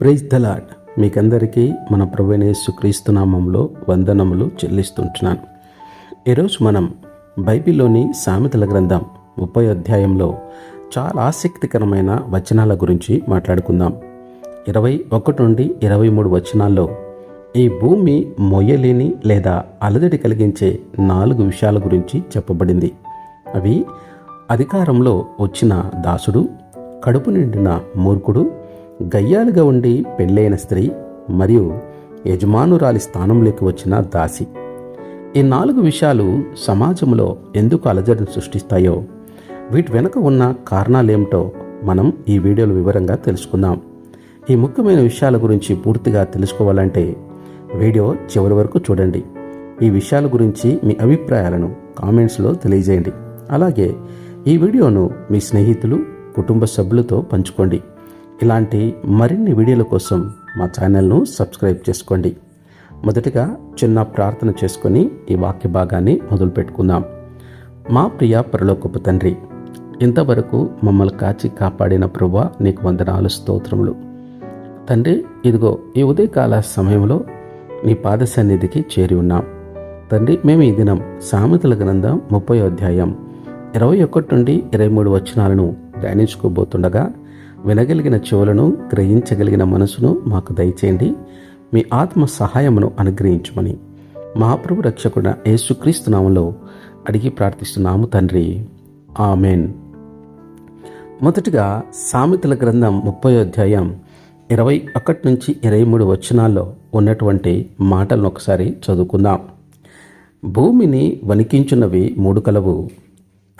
Praise the Lord మీకందరికీ మన ప్రవేణేశు క్రీస్తునామంలో వందనములు చెల్లిస్తుంటున్నాను. ఈరోజు మనం బైబిల్లోని సామెతల గ్రంథం ముప్పై అధ్యాయంలో చాలా ఆసక్తికరమైన వచనాల గురించి మాట్లాడుకుందాం. ఇరవై ఒకటి నుండి ఇరవై మూడు వచనాల్లో ఈ భూమి మొయ్యలేని లేదా అలజడి కలిగించే నాలుగు విషయాల గురించి చెప్పబడింది. అవి అధికారంలో వచ్చిన దాసుడు కడుపు నిండిన మూర్ఖుడు గయ్యాలుగా ఉండి పెళ్ళైన స్త్రీ మరియు యజమానురాలి స్థానంలోకి వచ్చిన దాసి. ఈ నాలుగు విషయాలు సమాజంలో ఎందుకు అలజడిని సృష్టిస్తాయో వీటి వెనుక ఉన్న కారణాలేమిటో మనం ఈ వీడియోలో వివరంగా తెలుసుకుందాం. ఈ ముఖ్యమైన విషయాల గురించి పూర్తిగా తెలుసుకోవాలంటే వీడియో చివరి వరకు చూడండి. ఈ విషయాల గురించి మీ అభిప్రాయాలను కామెంట్స్లో తెలియజేయండి. అలాగే ఈ వీడియోను మీ స్నేహితులు కుటుంబ సభ్యులతో పంచుకోండి. ఇలాంటి మరిన్ని వీడియోల కోసం మా ఛానల్ను సబ్స్క్రైబ్ చేసుకోండి. మొదటగా చిన్న ప్రార్థన చేసుకొని ఈ వాక్య భాగాన్ని మొదలుపెట్టుకుందాం. మా ప్రియ పరలోకపు తండ్రి ఇంతవరకు మమ్మల్ని కాచి కాపాడిన ప్రభా నీకు వందనాలు స్తోత్రములు. తండ్రి ఇదిగో ఈ ఉదయకాల సమయంలో నీ పాద సన్నిధికి చేరి ఉన్నాం. తండ్రి మేము ఈ దినం సామెతల గ్రంథం ముప్పై అధ్యాయం ఇరవై ఒకటి నుండి ఇరవై మూడు వచనాలను ధ్యానించుకోబోతుండగా వినగలిగిన చెవులను గ్రహించగలిగిన మనసును మాకు దయచేయండి. మీ ఆత్మ సహాయమును అనుగ్రహించమని మహాప్రభు రక్షకుడ యేసుక్రీస్తు నామంలో అడిగి ప్రార్థిస్తున్నాము తండ్రి. ఆమెన్. మొదటిగా సామెతల గ్రంథం ముప్పై అధ్యాయం ఇరవై ఒకటి నుంచి ఇరవై మూడు వచనాల్లో ఉన్నటువంటి మాటలను ఒకసారి చదువుకుందాం. భూమిని వణికించున్నవి మూడు కలవు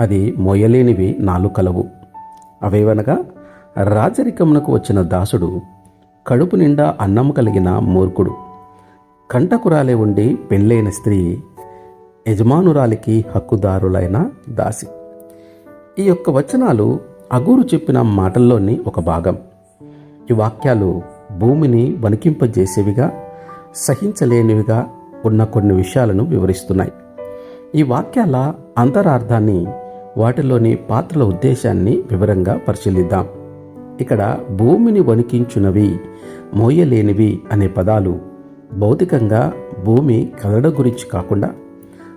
అది మోయలేనివి నాలుగు కలవు. అవేవనగా? రాజరికమునకు వచ్చిన దాసుడు కడుపు నిండా అన్నం కలిగిన మూర్ఖుడు. కంటకురాలే ఉండి పెళ్ళైన స్త్రీ యజమానురాలికి హక్కుదారులైన దాసి. ఈ యొక్క వచనాలు అగూరు చెప్పిన మాటల్లోని ఒక భాగం. ఈ వాక్యాలు భూమిని వణికింపజేసేవిగా సహించలేనివిగా ఉన్న కొన్ని విషయాలను వివరిస్తున్నాయి. ఈ వాక్యాల అంతరార్థాన్ని వాటిలోని పాత్రల ఉద్దేశాన్ని వివరంగా పరిశీలిద్దాం. ఇక్కడ భూమిని వణికించునవి మోయలేనివి అనే పదాలు భౌతికంగా భూమి కదడ గురించి కాకుండా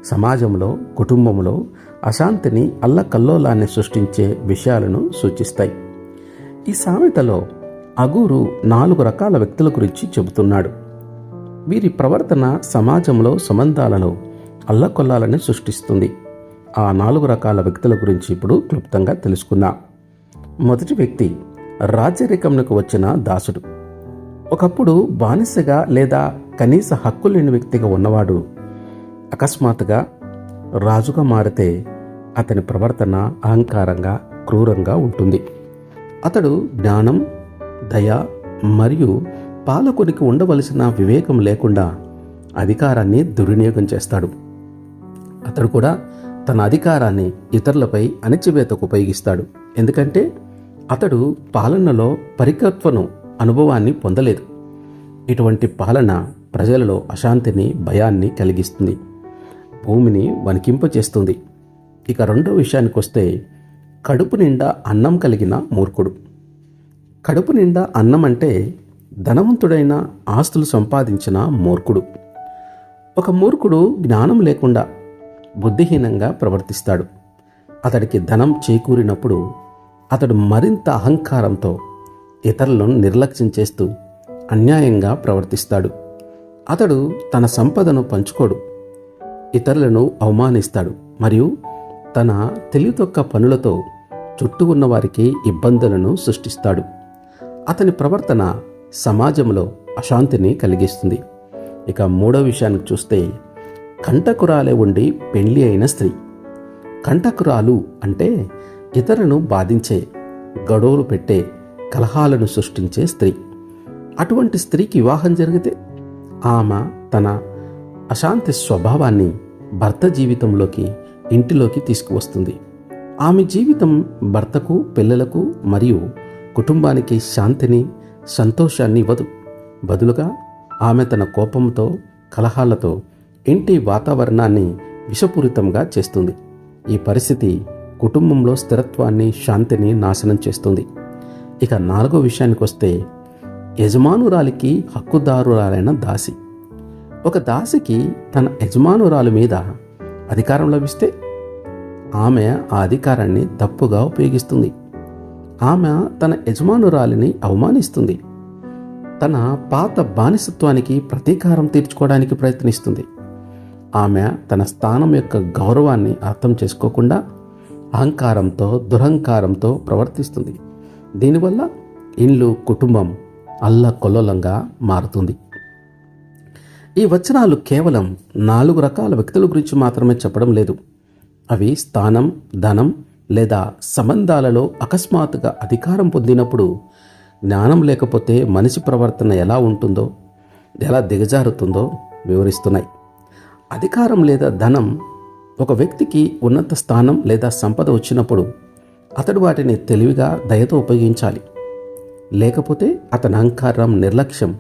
సమాజంలో కుటుంబంలో అశాంతిని అల్లకల్లోలాన్ని సృష్టించే విషయాలను సూచిస్తాయి. ఈ సామెతలో అగూరు నాలుగు రకాల వ్యక్తుల గురించి చెబుతున్నాడు. వీరి ప్రవర్తన సమాజంలో సంబంధాలను అల్లకొల్లాలని సృష్టిస్తుంది. ఆ నాలుగు రకాల వ్యక్తుల గురించి ఇప్పుడు క్లుప్తంగా తెలుసుకుందాం. మొదటి వ్యక్తి రాజరికంకు వచ్చిన దాసుడు. ఒకప్పుడు బానిసగా లేదా కనీస హక్కు లేని వ్యక్తిగా ఉన్నవాడు అకస్మాత్తుగా రాజుగా మారితే అతని ప్రవర్తన అహంకారంగా క్రూరంగా ఉంటుంది. అతడు జ్ఞానం దయ మరియు పాలకునికి ఉండవలసిన వివేకం లేకుండా అధికారాన్ని దుర్వినియోగం చేస్తాడు. అతడు కూడా తన అధికారాన్ని ఇతరులపై అణచివేతకు ఉపయోగిస్తాడు. ఎందుకంటే అతడు పాలనలో పరికత్వను అనుభవాన్ని పొందలేదు. ఇటువంటి పాలన ప్రజలలో అశాంతిని భయాన్ని కలిగిస్తుంది. భూమిని వణికింపచేస్తుంది. ఇక రెండో విషయానికి వస్తే కడుపు నిండా అన్నం కలిగిన మూర్ఖుడు. కడుపు నిండా అన్నం అంటే ధనవంతుడైన ఆస్తులు సంపాదించిన మూర్ఖుడు. ఒక మూర్ఖుడు జ్ఞానం లేకుండా బుద్ధిహీనంగా ప్రవర్తిస్తాడు. అతడికి ధనం చేకూరినప్పుడు అతడు మరింత అహంకారంతో ఇతరులను నిర్లక్ష్యం చేస్తూ అన్యాయంగా ప్రవర్తిస్తాడు. అతడు తన సంపదను పంచుకోడు. ఇతరులను అవమానిస్తాడు మరియు తన తెలివితొక్క పనులతో చుట్టూ ఉన్న వారికి ఇబ్బందులను సృష్టిస్తాడు. అతని ప్రవర్తన సమాజంలో అశాంతిని కలిగిస్తుంది. ఇక మూడో విషయానికి చూస్తే కంటకురాలే ఉండి పెళ్ళి అయిన స్త్రీ. కంటకురాలు అంటే ఇతరులను బాధించే గడువులు పెట్టే కలహాలను సృష్టించే స్త్రీ. అటువంటి స్త్రీకి వివాహం జరిగితే ఆమె తన అశాంతి స్వభావాన్ని భర్త జీవితంలోకి ఇంటిలోకి తీసుకువస్తుంది. ఆమె జీవితం భర్తకు పిల్లలకు మరియు కుటుంబానికి శాంతిని సంతోషాన్ని ఇవ్వదు. బదులుగా ఆమె తన కోపంతో కలహాలతో ఇంటి వాతావరణాన్ని విషపూరితంగా చేస్తుంది. ఈ పరిస్థితి కుటుంబంలో స్థిరత్వాన్ని శాంతిని నాశనం చేస్తుంది. ఇక నాలుగో విషయానికి వస్తే యజమానురాలికి హక్కుదారురాలైన దాసి. ఒక దాసికి తన యజమానురాలు మీద అధికారం లభిస్తే ఆమె ఆ అధికారాన్ని తప్పుగా ఉపయోగిస్తుంది. ఆమె తన యజమానురాలిని అవమానిస్తుంది. తన పాత బానిసత్వానికి ప్రతీకారం తీర్చుకోవడానికి ప్రయత్నిస్తుంది. ఆమె తన స్థానం యొక్క గౌరవాన్ని అర్థం చేసుకోకుండా అహంకారంతో దురహంకారంతో ప్రవర్తిస్తుంది. దీనివల్ల ఇల్లు కుటుంబం అల్లకొల్లోలంగా మారుతుంది. ఈ వచనాలు కేవలం నాలుగు రకాల వ్యక్తుల గురించి మాత్రమే చెప్పడం లేదు. అవి స్థానం ధనం లేదా సంబంధాలలో అకస్మాత్తుగా అధికారం పొందినప్పుడు జ్ఞానం లేకపోతే మనిషి ప్రవర్తన ఎలా ఉంటుందో ఎలా దిగజారుతుందో వివరిస్తున్నాయి. అధికారం లేదా ధనం ఒక వ్యక్తికి ఉన్నత స్థానం లేదా సంపద వచ్చినప్పుడు అతడు వాటిని తెలివిగా దయతో ఉపయోగించాలి. లేకపోతే అతని అహంకారం నిర్లక్ష్యం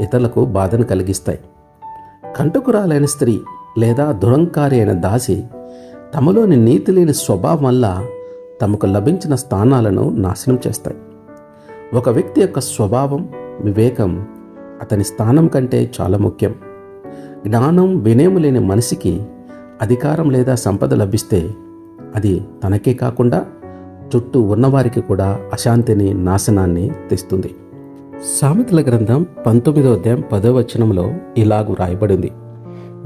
ఇతరులకు బాధను కలిగిస్తాయి. కంటకురాలైన స్త్రీ లేదా దురంకారి అయిన దాసి తమలోని నీతి లేని స్వభావం వల్ల తమకు లభించిన స్థానాలను నాశనం చేస్తాయి. ఒక వ్యక్తి యొక్క స్వభావం వివేకం అతని స్థానం కంటే చాలా ముఖ్యం. జ్ఞానం వినయం లేని మనిషికి అధికారం లేదా సంపద లభిస్తే అది తనకే కాకుండా చుట్టూ ఉన్నవారికి కూడా అశాంతిని నాశనాన్ని తెస్తుంది. సామెతల గ్రంథం పంతొమ్మిదో అధ్యాయం పదో వచనంలో ఇలాగు రాయబడింది.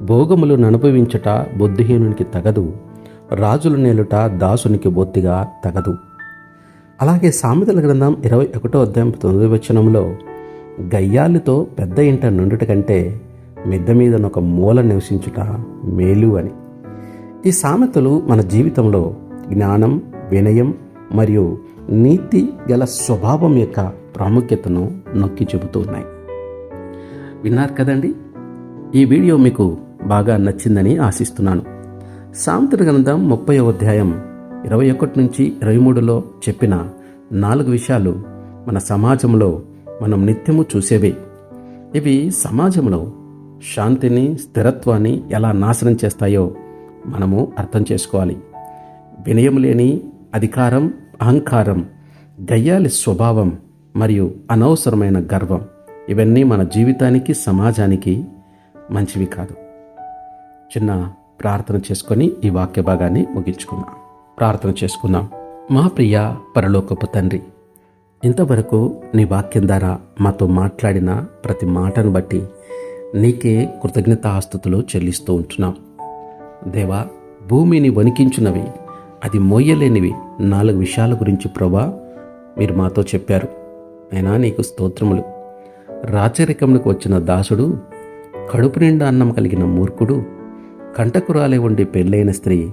భోగములు ననుభవించుట బుద్ధిహీనునికి తగదు రాజుల నేలుట దాసునికి బొత్తిగా తగదు. అలాగే సామెతల గ్రంథం ఇరవై ఒకటో అధ్యాయం తొమ్మిది వచనంలో గయ్యాలతో పెద్ద ఇంట నుండుట కంటే మిద్ద మీదనొక ఒక మూల నివసించుట మేలు అని. ఈ సామెతలు మన జీవితంలో జ్ఞానం వినయం మరియు నీతి గల స్వభావం యొక్క ప్రాముఖ్యతను నొక్కి చెబుతూ ఉన్నాయి. విన్నారు కదండి? ఈ వీడియో మీకు బాగా నచ్చిందని ఆశిస్తున్నాను. సామెతల గ్రంథం ముప్పై అధ్యాయం ఇరవై ఒకటి నుంచి ఇరవై మూడులో చెప్పిన నాలుగు విషయాలు మన సమాజంలో మనం నిత్యము చూసేవే. ఇవి సమాజంలో శాంతిని స్థిరత్వాన్ని ఎలా నాశనం చేస్తాయో మనము అర్థం చేసుకోవాలి. వినయం లేని అధికారం అహంకారం గయ్యాలి స్వభావం మరియు అనవసరమైన గర్వం ఇవన్నీ మన జీవితానికి సమాజానికి మంచివి కాదు. చిన్న ప్రార్థన చేసుకొని ఈ వాక్య భాగాన్ని ముగించుకుందాం. ప్రార్థన చేసుకుందాం. మా ప్రియ పరలోకపు తండ్రి ఇంతవరకు నీ వాక్యం ద్వారా మాతో మాట్లాడిన ప్రతి మాటను బట్టి నీకే కృతజ్ఞతాస్తుతులు చెల్లిస్తూ ఉంటున్నాం. దేవా భూమిని వణికించున్నవి అది మోయలేనివి నాలుగు విషయాల గురించి ప్రభా మీరు మాతో చెప్పారు. అయినా నీకు స్తోత్రములు. రాచరికములకు వచ్చిన దాసుడు కడుపు నిండా అన్నం కలిగిన మూర్ఖుడు కంటకురాలే ఉండి పెళ్ళైన స్త్రీ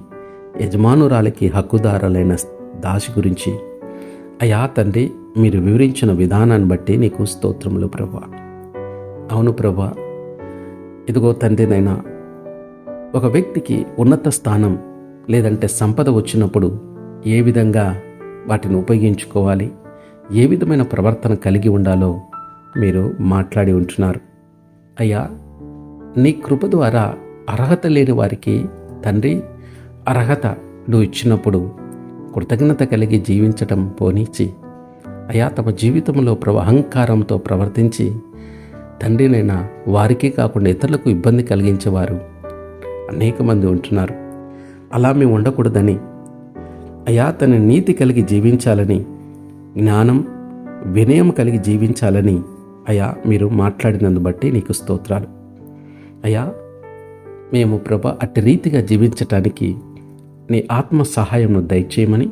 యజమానురాలికి హక్కుదారులైన దాసి గురించి. అయా తండ్రి మీరు వివరించిన విధానాన్ని బట్టి నీకు స్తోత్రములు ప్రభా. అవును ప్రభా. ఇదిగో తండ్రినైనా ఒక వ్యక్తికి ఉన్నత స్థానం లేదంటే సంపద వచ్చినప్పుడు ఏ విధంగా వాటిని ఉపయోగించుకోవాలి ఏ విధమైన ప్రవర్తన కలిగి ఉండాలో మీరు మాట్లాడి ఉంటున్నారు. అయ్యా నీ కృప ద్వారా అర్హత లేని వారికి తండ్రి అర్హత నువ్వు ఇచ్చినప్పుడు కృతజ్ఞత కలిగి జీవించటం పోనిచ్చి అయా తమ జీవితంలో ప్రభు అహంకారంతో ప్రవర్తించి తండ్రినైనా వారికే కాకుండా ఇతరులకు ఇబ్బంది కలిగించేవారు. అనేక మంది ఉంటున్నారు. అలా మేము ఉండకూడదని. అయా తన నీతి కలిగి జీవించాలని జ్ఞానం వినయం కలిగి జీవించాలని అయా మీరు మాట్లాడినందు బట్టి నీకు స్తోత్రాలు. అయా మేము ప్రభ అట్టి రీతిగా జీవించటానికి నీ ఆత్మ సహాయంను దయచేయమని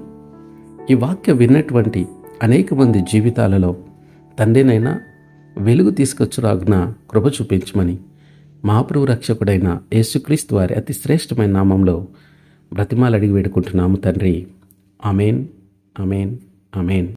ఈ వాక్యం విన్నటువంటి అనేక మంది జీవితాలలో తండ్రినైనా వెలుగు తీసుకొచ్చురాగ్న కృప చూపించమని మహాప్రభు రక్షకుడైన యేసుక్రీస్తు వారి అతి శ్రేష్టమైన నామంలో బ్రతిమాలు అడిగి వేడుకుంటున్నాము తండ్రి. అమేన్ అమేన్ అమేన్